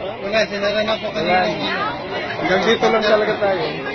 Wala, sinara na po kanina. Hanggang dito lang talaga tayo.